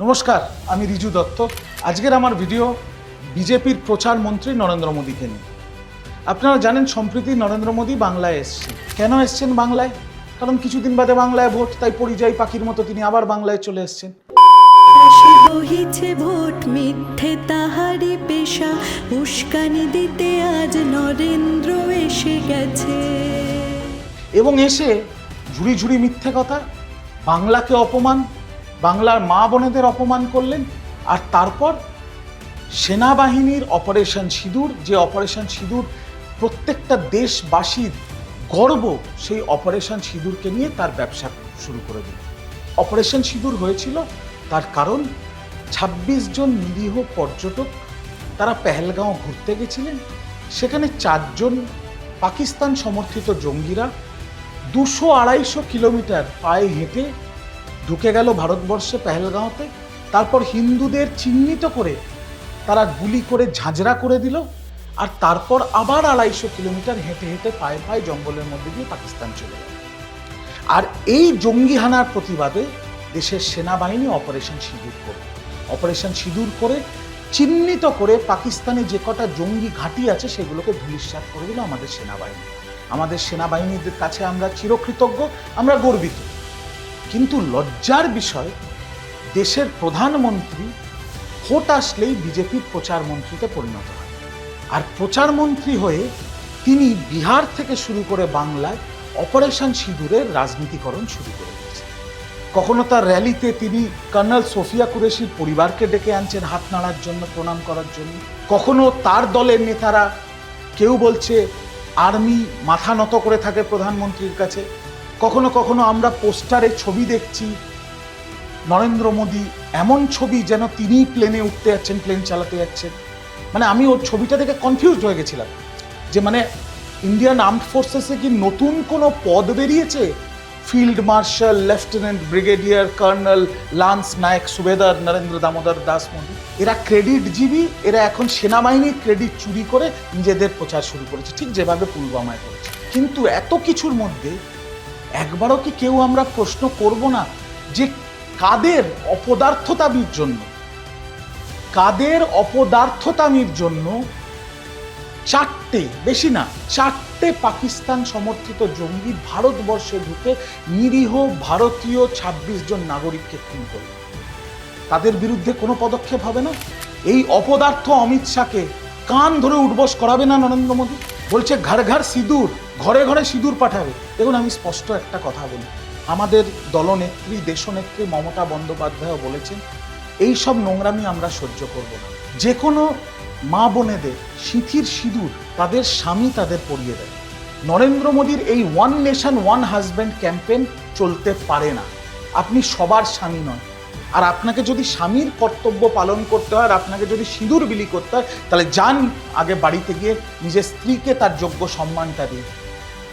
নমস্কার আমি রিজু দত্ত। আজকের আমার ভিডিও বিজেপির প্রচার মন্ত্রী নরেন্দ্র মোদীকে নিয়ে। আপনারা জানেন সম্প্রতি নরেন্দ্র মোদী বাংলায় এসছেন। কেন এসছেন বাংলায়? কারণ কিছুদিন বাদে বাংলায় ভোট তাই পরিযায়ী পাখির মতো তিনি আবার বাংলায় চলে এসছেন। বহিছে ভোট মিথ্যে তাহারি পেশা। উস্কানি দিতে আজ নরেন্দ্র এসে গেছে। এবং এসে ঝুড়ি ঝুড়ি মিথ্যে কথা বাংলাকে অপমান বাংলার মা বোনেদের অপমান করলেন, আর তারপর সেনাবাহিনীর অপারেশন সিঁদুর, যে অপারেশন সিঁদুর প্রত্যেকটা দেশবাসীর গর্ব, সেই অপারেশন সিঁদুরকে নিয়ে তার ব্যবসা শুরু করে দিল। অপারেশন সিঁদুর হয়েছিল তার কারণ ২৬ জন নিরীহ পর্যটক তারা পেহেলগাঁও ঘুরতে গেছিলেন। সেখানে চারজন পাকিস্তান সমর্থিত জঙ্গিরা দুশো আড়াইশো কিলোমিটার পায়ে হেঁটে ঢুকে গেল ভারতবর্ষে পেহেলগাঁওতে। তারপর হিন্দুদের চিহ্নিত করে তারা গুলি করে ঝাঁঝরা করে দিল আর তারপর আবার আড়াইশো কিলোমিটার হেঁটে হেঁটে পায়ে পায়ে জঙ্গলের মধ্যে দিয়ে পাকিস্তান চলে গেল। আর এই জঙ্গি হানার প্রতিবাদে দেশের সেনাবাহিনী অপারেশন সিঁদুর করে। অপারেশন সিঁদুর করে চিহ্নিত করে পাকিস্তানে যে কটা জঙ্গি ঘাঁটি আছে সেগুলোকে ধূলিসাৎ করে দিল আমাদের সেনাবাহিনী। আমাদের সেনাবাহিনীদের কাছে আমরা চিরকৃতজ্ঞ, আমরা গর্বিত। কিন্তু লজ্জার বিষয়, দেশের প্রধানমন্ত্রী ভোট আসলেই বিজেপির প্রচার মন্ত্রীতে পরিণত হয়। আর প্রচার মন্ত্রী হয়ে তিনি বিহার থেকে শুরু করে বাংলায় অপারেশন সিঁদুরের রাজনীতিকরণ শুরু করে দিয়েছেন। কখনো তার র্যালিতে তিনি কর্নেল সোফিয়া কুরেশির পরিবারকে ডেকে আনছেন হাত নাড়ার জন্য, প্রণাম করার জন্য। কখনো তার দলের নেতারা কেউ বলছে, আর্মি মাথা নত করে থাকে প্রধানমন্ত্রীর কাছে। কখনো কখনো আমরা পোস্টারে ছবি দেখছি। নরেন্দ্র মোদী এমন ছবি যেন তিনিই প্লেনে উঠতে যাচ্ছেন প্লেন চালাতে যাচ্ছেন। মানে আমি ওর ছবিটা দেখে কনফিউজড হয়ে গেছিলাম যে মানে ইন্ডিয়ান আর্মড ফোর্সেসে কি নতুন কোনো পদ বেরিয়েছে? Field marshal lieutenant brigadier colonel lance naik subedar Narendra Damodar Das Modi এরা ক্রেডিট জীবী, এরা এখন সেনাবাহিনীর ক্রেডিট চুরি করে নিজেদের প্রচার শুরু করেছে। ঠিক যেভাবে পুলওয়ামায় করেছে। কিন্তু এত কিছুর মধ্যে একবারও কি কেউ আমরা প্রশ্ন করব না যে কাদের অপদার্থতামির জন্য? কাদের অপদার্থতামির জন্য চারটে, বেশি না, চারটে পাকিস্তান সমর্থিত জঙ্গি ভারতবর্ষে ঢুকে নিরীহ ভারতীয় ২৬ জন নাগরিককে খুন করল। তাদের বিরুদ্ধে কোনো পদক্ষেপ হবে না? এই অপদার্থ অমিত শাহকে কান ধরে উঠবস করাবে না নরেন্দ্র মোদী? বলছে, ঘর ঘর সিঁদুর, ঘরে ঘরে সিঁদুর পাঠাবে। দেখুন, আমি স্পষ্ট একটা কথা বলি। আমাদের দলনেত্রী, দেশনেত্রী মমতা বন্দ্যোপাধ্যায় বলেছেন এই সব নোংরামি আমরা সহ্য করব না। যে কোনো মা বোনেদের সিঁথির সিঁদুর তাদের স্বামী তাদের পরিয়ে দেয় নরেন্দ্র মোদীর এই one nation one husband campaign চলতে পারে না। আপনি সবার স্বামী নন। আর আপনাকে যদি স্বামীর কর্তব্য পালন করতে হয়, আর আপনাকে যদি সিঁদুর বিলি করতে হয়, তাহলে যান আগে বাড়িতে গিয়ে নিজের স্ত্রীকে তার যোগ্য সম্মানটা দিন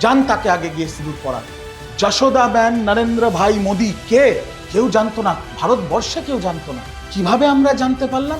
যান তাকে আগে গিয়ে সিঁদুর পরান। যশোদা ব্যান, নরেন্দ্র ভাই, মোদী, কে? কেউ জানতো না। ভারতবর্ষে কেউ জানতো না। কীভাবে আমরা জানতে পারলাম?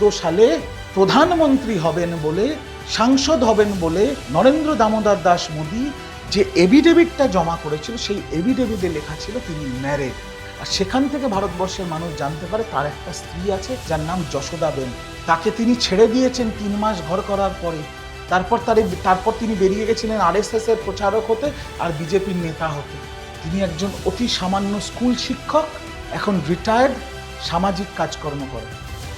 দু সালে প্রধানমন্ত্রী হবেন বলে, সাংসদ হবেন বলে নরেন্দ্র দামোদর দাস মোদী যে এভিডেভিটটা জমা করেছিল, সেই এভিডেভিটে লেখা ছিল তিনি ম্যারেড। আর সেখান থেকে ভারতবর্ষের মানুষ জানতে পারে তার একটা স্ত্রী আছে, যার নাম যশোদা বেন। তাকে তিনি ছেড়ে দিয়েছেন তিন মাস ঘর করার পরে। তারপর তার তারপর তিনি বেরিয়ে গেছিলেন আরএসএস এর প্রচারক হতে আর বিজেপির নেতা হতে। তিনি একজন অতি সামান্য স্কুল শিক্ষক, এখন রিটায়ার্ড সামাজিক কাজকর্ম করেন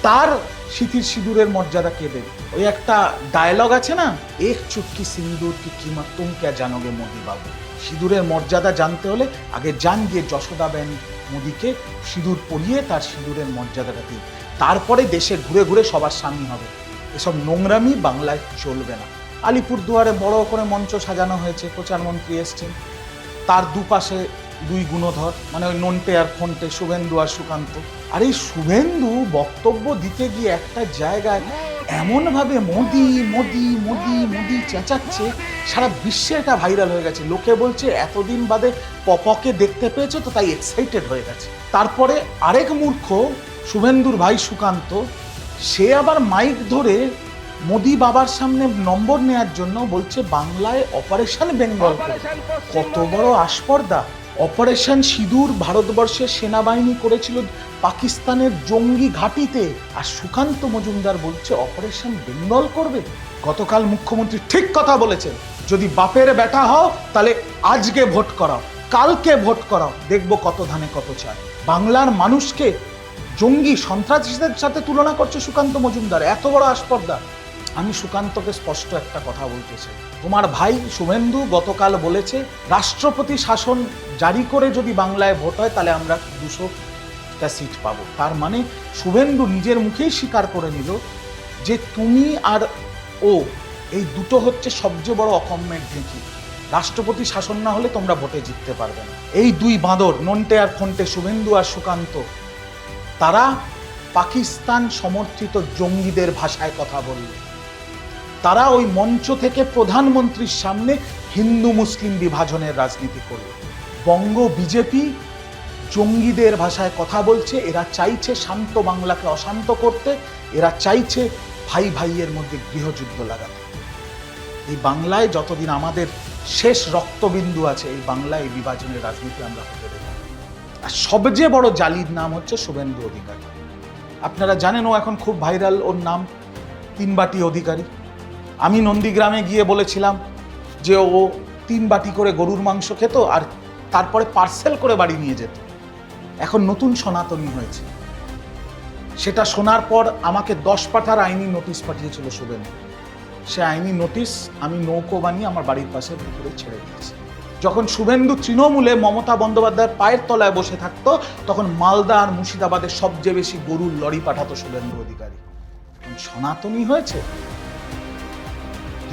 তার সিঁথির সিঁদুরের মর্যাদা কে দেবে? ওই একটা ডায়লগ আছে না? এক চুটকি সিন্দুর কি কিমত তুম কে জানোগে মোদি বাবু? সিঁদুরের মর্যাদা জানতে হলে আগে যান গিয়ে যশোদাবেন মোদিকে সিঁদুর পরিয়ে তার সিঁদুরের মর্যাদাটা দিন। তারপরে দেশে ঘুরে ঘুরে সবার স্বামী হবে। এসব নোংরামি বাংলায় চলবে না। আলিপুরদুয়ারে বড় করে মঞ্চ সাজানো হয়েছে, প্রচারমন্ত্রী এসছেন। তার দুপাশে দুই গুণধর মানে ওই নন্টে আর ফন্টে, শুভেন্দু আর সুকান্ত। আর এই শুভেন্দু বক্তব্য দিতে গিয়ে একটা জায়গায় এমনভাবে মোদি মোদি মোদি মোদি চেঁচাচ্ছে, সারা বিশ্বে এটা ভাইরাল হয়ে গেছে। লোকে বলছে, এতদিন বাদে পপকে দেখতে পেয়েছ তো তাই এক্সাইটেড হয়ে গেছে। তারপরে আরেক মূর্খ, শুভেন্দুর ভাই সুকান্ত সে আবার মাইক ধরে মোদি বাবার সামনে নম্বর নেয়ার জন্য বলছে বাংলায় অপারেশন বেঙ্গল। কত বড় আস্পর্দা অপারেশন সিঁদুর ভারতবর্ষের সেনাবাহিনী করেছিল পাকিস্তানের জঙ্গি ঘাঁটিতে। আর সুকান্ত মজুমদার বলছে অপারেশন বেঙ্গল করবে? গতকাল মুখ্যমন্ত্রী ঠিক কথা বলেছেন যদি বাপের বেটা হও তাহলে আজকে ভোট করাও কালকে ভোট করাও। দেখব কত ধানে কত চাল। বাংলার মানুষকে জঙ্গি সন্ত্রাসীদের সাথে তুলনা করছে সুকান্ত মজুমদার। এত বড় আস্পর্ধা। আমি সুকান্তকে স্পষ্ট একটা কথা বলতে চাই। তোমার ভাই শুভেন্দু গতকাল বলেছে, রাষ্ট্রপতি শাসন জারি করে যদি বাংলায় ভোট হয়, তাহলে আমরা দুশোটা সিট পাবো। তার মানে শুভেন্দু নিজের মুখেই স্বীকার করে নিল যে তুমি আর ও, এই দুটো হচ্ছে সবচেয়ে বড় অকম্যের ঢেঁকি। রাষ্ট্রপতি শাসন না হলে তোমরা ভোটে জিততে পারবে না। এই দুই বাঁদর, নন্টে আর ফন্টে শুভেন্দু আর সুকান্ত তারা পাকিস্তান সমর্থিত জঙ্গিদের ভাষায় কথা বলল। তারা ওই মঞ্চ থেকে প্রধানমন্ত্রীর সামনে হিন্দু মুসলিম বিভাজনের রাজনীতি করল। বঙ্গ বিজেপি জঙ্গিদের ভাষায় কথা বলছে, এরা চাইছে শান্ত বাংলাকে অশান্ত করতে, এরা চাইছে ভাই ভাইয়ের মধ্যে গৃহযুদ্ধ লাগাতে। এই বাংলায় যতদিন আমাদের শেষ রক্তবিন্দু আছে, এই বাংলায় বিভাজনের রাজনীতি আমরা হতে দেব। আর সবচেয়ে বড় জালির নাম হচ্ছে শুভেন্দু অধিকারী। আপনারা জানেন ও এখন খুব ভাইরাল, ওর নাম তিন তিনবাটি অধিকারী। আমি নন্দীগ্রামে গিয়ে বলেছিলাম যে ও তিন বাটি করে গরুর মাংস খেত আর তারপরে পার্সেল করে বাড়ি নিয়ে যেত। এখন নতুন সনাতনী হয়েছে। সেটা শোনার পর আমাকে দশ পাঠার আইনি নোটিশ পাঠিয়েছিল শুভেন্দু। সে আইনি নোটিশ আমি নৌকো বানিয়ে আমার বাড়ির পাশে পুকুরে ছেড়ে দিয়েছি। যখন শুভেন্দু তৃণমূলে মমতা বন্দ্যোপাধ্যায়ের পায়ের তলায় বসে থাকতো, তখন মালদা আর মুর্শিদাবাদের সবচেয়ে বেশি গরুর লরি পাঠাতো শুভেন্দু অধিকারী। সনাতনী হয়েছে।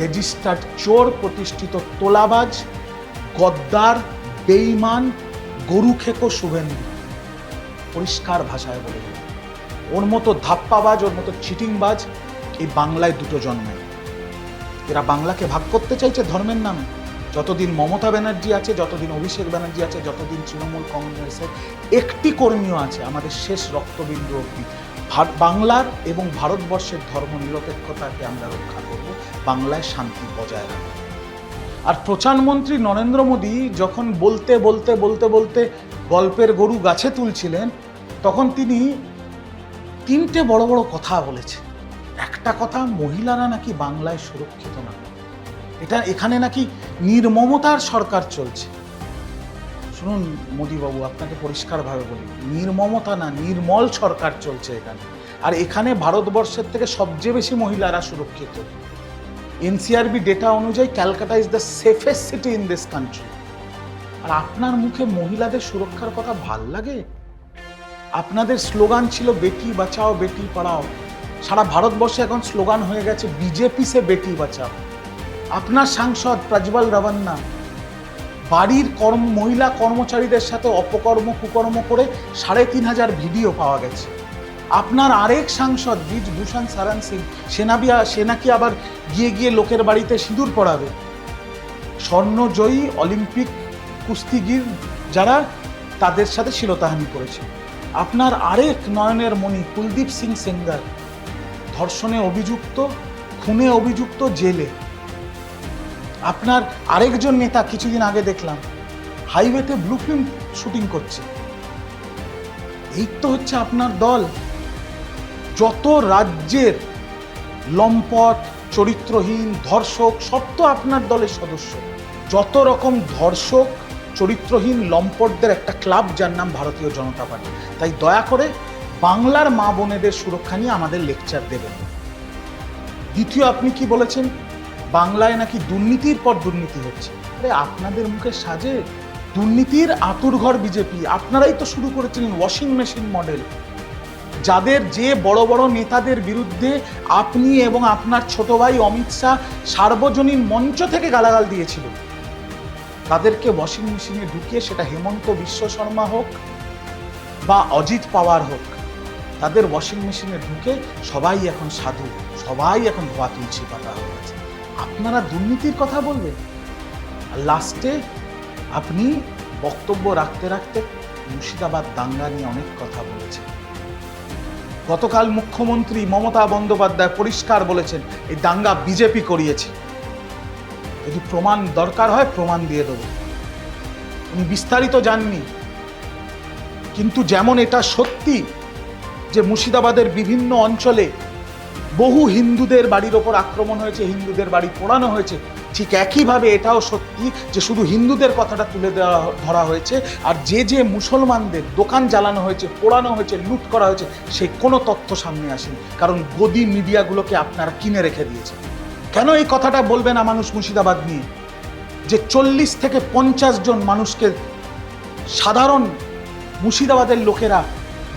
রেজিস্টার্ড চোর, প্রতিষ্ঠিত তোলাবাজ, গদ্দার, বেইমান, গরু খেকো শুভেন্দু। পরিষ্কার ভাষায় বলে ওর মতো ধাপ্পাবাজ, ওর মতো চিটিংবাজ এই বাংলায় দুটো জন্মায় এরা বাংলাকে ভাগ করতে চাইছে ধর্মের নামে। যতদিন মমতা ব্যানার্জি আছে, যতদিন অভিষেক ব্যানার্জি আছে, যতদিন তৃণমূল কংগ্রেসের একটি কর্মীও আছে, আমাদের শেষ রক্তবিন্দু ভার- বাংলার এবং ভারতবর্ষের ধর্ম নিরপেক্ষতাকে আমরা রক্ষা করব, বাংলায় শান্তি বজায় রাখব। আর প্রধানমন্ত্রী নরেন্দ্র মোদী যখন বলতে বলতে বলতে বলতে গল্পের গরু গাছে তুলছিলেন, তখন তিনি তিনটে বড় বড় কথা বলেছেন। একটা কথা মহিলারা নাকি বাংলায় সুরক্ষিত না। এটা এখানে নাকি নির্মমতার সরকার চলছে। শুনুন মোদীবাবু, আপনাকে পরিষ্কারভাবে বলি, নির্মমতা না, নির্মল সরকার চলছে এখানে। আর এখানে ভারতবর্ষের থেকে সবচেয়ে বেশি মহিলারা সুরক্ষিত। এনসিআরবি ডেটা অনুযায়ী Calcutta is the safest city in this country আর আপনার মুখে মহিলাদের সুরক্ষার কথা ভালো লাগে? আপনাদের স্লোগান ছিল, বেটি বাঁচাও, বেটি পড়াও। সারা ভারতবর্ষে এখন স্লোগান হয়ে গেছে, বিজেপি সে বেটি বাঁচাও। আপনার সাংসদ প্রজ্বল রাভান্না বাড়ির কর্ম, মহিলা কর্মচারীদের সাথে অপকর্ম, কুকর্ম করে সাড়ে তিন হাজার ভিডিও পাওয়া গেছে। আপনার আরেক সাংসদ ব্রিজভূষণ সারান সিং সেনাবিয়া সেনা কি আবার গিয়ে গিয়ে লোকের বাড়িতে সিঁদুর পড়াবে। স্বর্ণজয়ী অলিম্পিক কুস্তিগির যারা, তাদের সাথে শিলতাহানি করেছে। আপনার আরেক নয়নের মণি কুলদীপ সিং সেঙ্গার, ধর্ষণে অভিযুক্ত, খুনে অভিযুক্ত জেলে। আপনার আরেকজন নেতা কিছুদিন আগে দেখলাম হাইওয়েতে ব্লু ফিল্ম শুটিং করছে। এই তো হচ্ছে আপনার দল। যত রাজ্যের লম্পট, চরিত্রহীন, ধর্ষক, সব তো আপনার দলের সদস্য। যত রকম ধর্ষক, চরিত্রহীন, লম্পটদের একটা ক্লাব যার নাম ভারতীয় জনতা পার্টি। তাই দয়া করে বাংলার মা বোনেদের সুরক্ষা নিয়ে আমাদের লেকচার দেবেন। দ্বিতীয় আপনি কি বলেছেন? বাংলায় নাকি দুর্নীতির পর দুর্নীতি হচ্ছে। আরে আপনাদের মুখে সাজে দুর্নীতির আতুরঘর বিজেপি। আপনারাই তো শুরু করেছিলেন ওয়াশিং মেশিন মডেল যাদের যে বড় বড় নেতাদের বিরুদ্ধে আপনি এবং আপনার ছোট ভাই অমিত শাহ সার্বজনীন মঞ্চ থেকে গালাগাল দিয়েছিল। তাদেরকে ওয়াশিং মেশিনে ঢুকিয়ে সেটা হেমন্ত বিশ্ব শর্মা হোক বা অজিত পাওয়ার হোক, তাদের ওয়াশিং মেশিনে ঢুকে সবাই এখন সাধু, সবাই এখন ধোয়া তুলছি, পাতা হয়ে গেছে আপনারা দুর্নীতির কথা বলবেন? লাস্টে আপনি বক্তব্য রাখতে রাখতে মুর্শিদাবাদ দাঙ্গা নিয়ে অনেক কথা বলেছেন। গতকাল মুখ্যমন্ত্রী মমতা বন্দ্যোপাধ্যায় পরিষ্কার বলেছেন, এই দাঙ্গা বিজেপি করিয়েছে। যদি প্রমাণ দরকার হয়, প্রমাণ দিয়ে দেবো। উনি বিস্তারিত জাননি। কিন্তু যেমন এটা সত্যি যে মুর্শিদাবাদের বিভিন্ন অঞ্চলে বহু হিন্দুদের বাড়ির ওপর আক্রমণ হয়েছে, হিন্দুদের বাড়ি পোড়ানো হয়েছে। ঠিক একইভাবে এটাও সত্যি যে শুধু হিন্দুদের কথাটা তুলে দেওয়া ধরা হয়েছে, আর যে যে মুসলমানদের দোকান জ্বালানো হয়েছে, পোড়ানো হয়েছে, লুট করা হয়েছে, সে কোনো তথ্য সামনে আসেনি। কারণ গদি মিডিয়াগুলোকে আপনারা কিনে রেখে দিয়েছে। কেন এই কথাটা বলবে না মানুষ মুর্শিদাবাদ নিয়ে? যে চল্লিশ থেকে পঞ্চাশ জন মানুষকে সাধারণ মুর্শিদাবাদের লোকেরা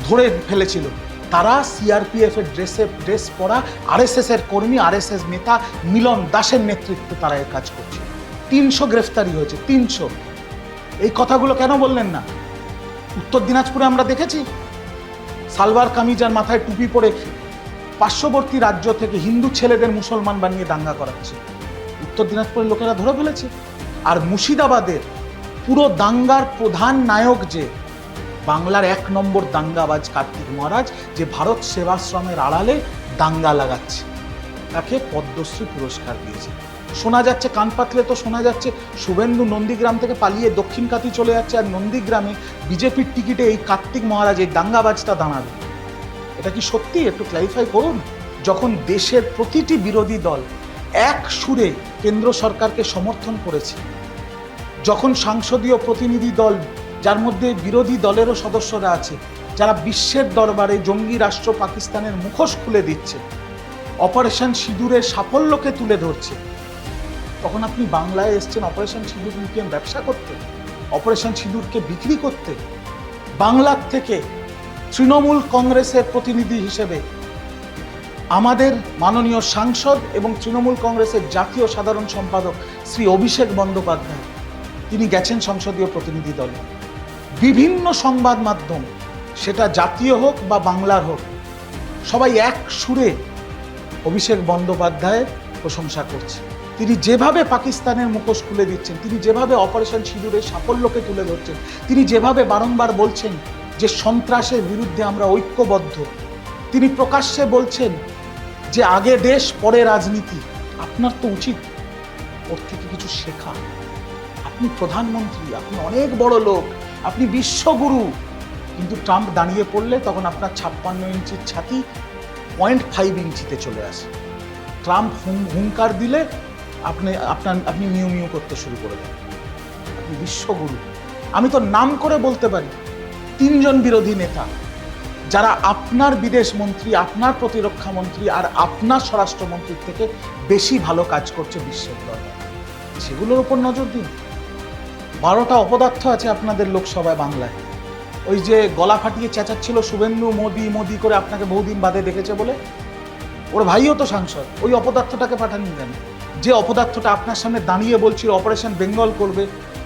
ধরে ফেলেছিল। তারা সিআরপিএফ এর ড্রেসে ড্রেস পরা আরএসএস এর কর্মী আরএসএস নেতা মিলন দাসের নেতৃত্বে তারা এই কাজ করছে। তিনশো গ্রেফতারি হয়েছে, তিনশো। এই কথাগুলো কেন বললেন না? উত্তর দিনাজপুরে আমরা দেখেছি। সালবার কামিজ আর মাথায় টুপি পরে পার্শ্ববর্তী রাজ্য থেকে হিন্দু ছেলেদের মুসলমান বানিয়ে দাঙ্গা করাচ্ছে। উত্তর দিনাজপুরের লোকেরা ধরে ফেলেছে। আর মুর্শিদাবাদের পুরো দাঙ্গার প্রধান নায়ক যে বাংলার এক নম্বর দাঙ্গাবাজ কার্তিক মহারাজ যে ভারত সেবাশ্রমের আড়ালে দাঙ্গা লাগাচ্ছে, তাকে পদ্মশ্রী পুরস্কার দিয়েছে। শোনা যাচ্ছে, কান পাতলে তো শোনা যাচ্ছে, শুভেন্দু নন্দীগ্রাম থেকে পালিয়ে দক্ষিণ কাতি চলে যাচ্ছে আর নন্দীগ্রামে বিজেপির টিকিটে এই কার্তিক মহারাজ, এই দাঙ্গাবাজটা দাঁড়াবে। এটা কি সত্যি? একটু ক্ল্যারিফাই করুন। যখন দেশের প্রতিটি বিরোধী দল এক সুরে কেন্দ্র সরকারকে সমর্থন করেছে, যখন সাংসদীয় প্রতিনিধি দল যার মধ্যে বিরোধী দলেরও সদস্যরা আছে, যারা বিশ্বের দরবারে জঙ্গি রাষ্ট্র পাকিস্তানের মুখোশ খুলে দিচ্ছে, অপারেশন সিঁদুরের সাফল্যকে তুলে ধরছে। তখন আপনি বাংলায় এসছেন অপারেশন সিঁদুর নিয়ে ব্যবসা করতে, অপারেশন সিঁদুরকে বিক্রি করতে। বাংলার থেকে তৃণমূল কংগ্রেসের প্রতিনিধি হিসেবে আমাদের মাননীয় সাংসদ এবং তৃণমূল কংগ্রেসের জাতীয় সাধারণ সম্পাদক শ্রী অভিষেক বন্দ্যোপাধ্যায়, তিনি গেছেন সংসদীয় প্রতিনিধি দলে। বিভিন্ন সংবাদ মাধ্যম, সেটা জাতীয় হোক বা বাংলার হোক, সবাই এক সুরে অভিষেক বন্দ্যোপাধ্যায়ের প্রশংসা করছে। তিনি যেভাবে পাকিস্তানের মুখোশ খুলে দিচ্ছেন, তিনি যেভাবে অপারেশন সিঁদুরের সাফল্যকে তুলে ধরছেন, তিনি যেভাবে বারংবার বলছেন যে সন্ত্রাসের বিরুদ্ধে আমরা ঐক্যবদ্ধ, তিনি প্রকাশ্যে বলছেন যে আগে দেশ, পরে রাজনীতি, আপনার তো উচিত ওর থেকে কিছু শেখা। আপনি প্রধানমন্ত্রী, আপনি অনেক বড় লোক আপনি বিশ্বগুরু। কিন্তু ট্রাম্প দাঁড়িয়ে পড়লে তখন আপনার ছাপ্পান্ন ইঞ্চির ছাতি পয়েন্ট ফাইভ ইঞ্চিতে চলে আসে। ট্রাম্প হুম- হুঙ্কার দিলে আপনি, আপনার, আপনি মিউ মিউ করতে শুরু করে দেন। আপনি বিশ্বগুরু। আমি তো নাম করে বলতে পারি, তিনজন বিরোধী নেতা, যারা আপনার বিদেশ মন্ত্রী, আপনার প্রতিরক্ষা মন্ত্রী আর আপনার স্বরাষ্ট্রমন্ত্রীর থেকে বেশি ভালো কাজ করছে বিশ্বের দরবারে। সেগুলোর উপর নজর দিন। বারোটা অপদার্থ আছে আপনাদের লোকসভায় বাংলায়। ওই যে গলা ফাটিয়ে চেঁচাচ্ছিল শুভেন্দু মোদি মোদি করে আপনাকে বহুদিন বাদে দেখেছে বলে। ওর ভাইও তো সাংসদ, ওই অপদার্থটাকে পাঠাননি কেন? যে অপদার্থটা আপনার সামনে দাঁড়িয়ে বলছিল অপারেশন বেঙ্গল করবে,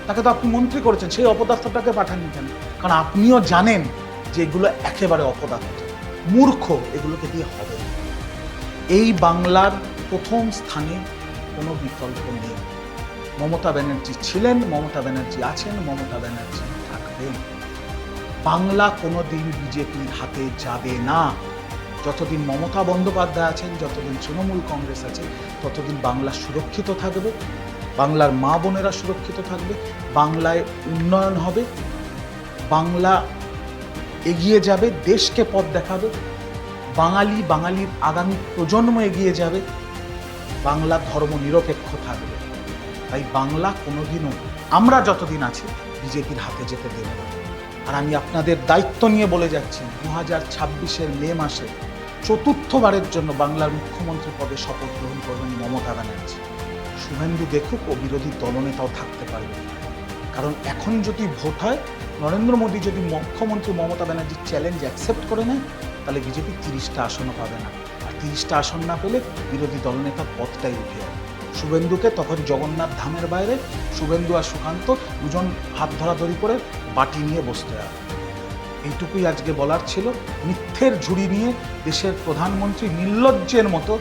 তাকে তো আপনি মন্ত্রী করেছেন, সেই অপদার্থটাকে পাঠাননি কেন? কারণ আপনিও জানেন যে এগুলো একেবারে অপদার্থ। মূর্খ এগুলোকে দিয়ে হবে এই বাংলার প্রথম স্থানে কোনো বিকল্প নেই। মমতা ব্যানার্জি ছিলেন, মমতা ব্যানার্জি আছেন, মমতা ব্যানার্জি থাকবেন। বাংলা কোনোদিন বিজেপির হাতে যাবে না। যতদিন মমতা বন্দ্যোপাধ্যায় আছেন, যতদিন তৃণমূল কংগ্রেস আছে, ততদিন বাংলা সুরক্ষিত থাকবে। বাংলার মা বোনেরা সুরক্ষিত থাকবে, বাংলায় উন্নয়ন হবে, বাংলা এগিয়ে যাবে, দেশকে পথ দেখাবে, বাঙালি, বাঙালির আগামী প্রজন্ম এগিয়ে যাবে, বাংলা ধর্ম নিরপেক্ষ থাকবে। তাই বাংলা কোনোদিনও আমরা যতদিন আছি বিজেপির হাতে যেতে দেবে আর আমি আপনাদের দায়িত্ব নিয়ে বলে যাচ্ছি দু হাজার ছাব্বিশের মে মাসে চতুর্থবারের জন্য বাংলার মুখ্যমন্ত্রী পদে শপথ গ্রহণ করবেন মমতা ব্যানার্জি। শুভেন্দু দেখুক ও বিরোধী দলনেতাও থাকতে পারবে। কারণ এখন যদি ভোট হয়, নরেন্দ্র মোদী যদি মুখ্যমন্ত্রী মমতা ব্যানার্জির চ্যালেঞ্জ অ্যাকসেপ্ট করে নেয়, তাহলে বিজেপি তিরিশটা আসনও পাবে না। আর তিরিশটা আসন না পেলে বিরোধী দলনেতার পদটাই উঠে যাবে। শুভেন্দুকে, তখন জগন্নাথ ধামের বাইরে। শুভেন্দু আর সুকান্ত দুজন হাত ধরাধরি করে বাটি নিয়ে বসতে হবে এইটুকুই আজকে বলার ছিল। মিথ্যের ঝুড়ি নিয়ে দেশের প্রধানমন্ত্রী নির্লজ্জের মতো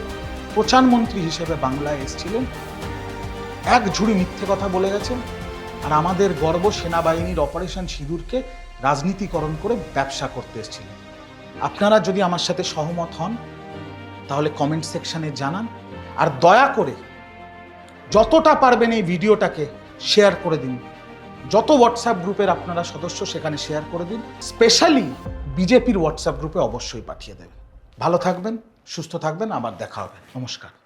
প্রচারমন্ত্রী হিসেবে বাংলায় এসেছিলেন। এক ঝুড়ি মিথ্যে কথা বলে গেছেন। আর আমাদের গর্ব সেনাবাহিনীর অপারেশন সিঁদুরকে রাজনীতিকরণ করে ব্যবসা করতে এসেছিলেন। আপনারা যদি আমার সাথে সহমত হন, তাহলে কমেন্ট সেকশনে জানান। আর দয়া করে যতটা পারবেন এই ভিডিওটাকে শেয়ার করে দিন। যত হোয়াটসঅ্যাপ গ্রুপের আপনারা সদস্য, সেখানে শেয়ার করে দিন। স্পেশালি বিজেপির হোয়াটসঅ্যাপ গ্রুপে অবশ্যই পাঠিয়ে দেবেন। ভালো থাকবেন, সুস্থ থাকবেন, আবার দেখা হবে। নমস্কার।